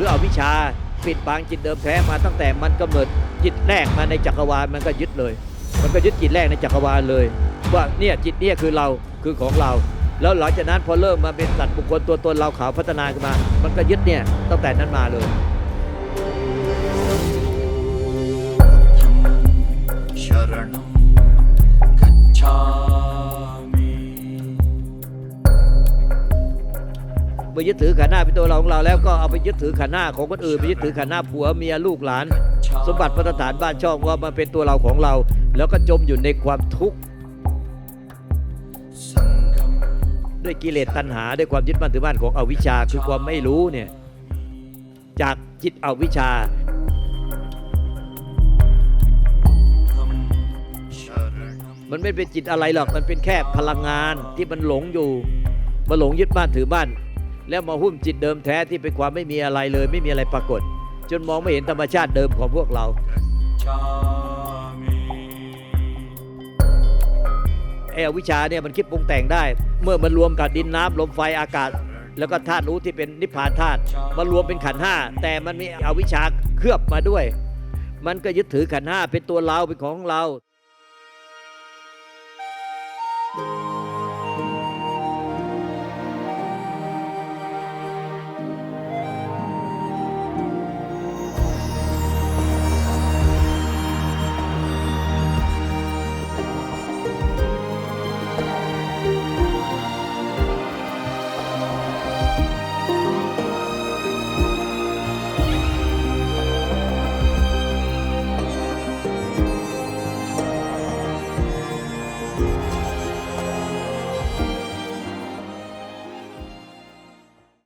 รืออวิชชาปิดบังจิตเดิมแท้มาตั้งแต่มันกำเนิดจิตแรกมาในจักรวาลมันก็ยึดเลย มันก็ยึดจิตแรกในจักรวาลเลย ว่าเนี่ยจิตเนี่ยคือเราคือของเรา แล้วหลังจากนั้นพอเริ่มมาเป็นสัตว์บุคคลตัวตนเราเขาพัฒนาขึ้นมา มันก็ยึดเนี่ยตั้งแต่นั้นมาเลย ไปยึดถือขันห้าเป็นตัวเราของเราแล้วก็เอาไปยึดถือขันห้าของคนอื่นไปยึดถือขันห้าผัวเมียลูกหลาน สมบัติพัฒฐานบ้านช่องว่ามันเป็นตัวเราของเรา แล้วก็จมอยู่ในความทุกข์ด้วยกิเลสตัณหาด้วยความยึดมั่นถือมั่นของอวิชชาคือความไม่รู้เนี่ยจากจิตอวิชชามันไม่เป็นจิตอะไรหรอก มันเป็นแค่พลังงานที่มันหลงอยู่ มันหลงยึดบ้านถือบ้าน แล้วมาหุ้มจิตเดิมแท้ที่เป็นความไม่มีอะไรเลย ไม่มีอะไรปรากฏ จนมองไม่เห็นธรรมชาติเดิมของพวกเราไอวิชาเนี่ยมันคิดปรุงแต่งได้ เมื่อมันรวมกับดินน้ำลมไฟอากาศ แล้วก็ธาตุรู้ที่เป็นนิพพานธาตุมารวมเป็นขันห้าแต่มันมีอวิชชาเคลือบมาด้วย มันก็ยึดถือขันห้าเป็นตัวเราเป็นของเรา thank you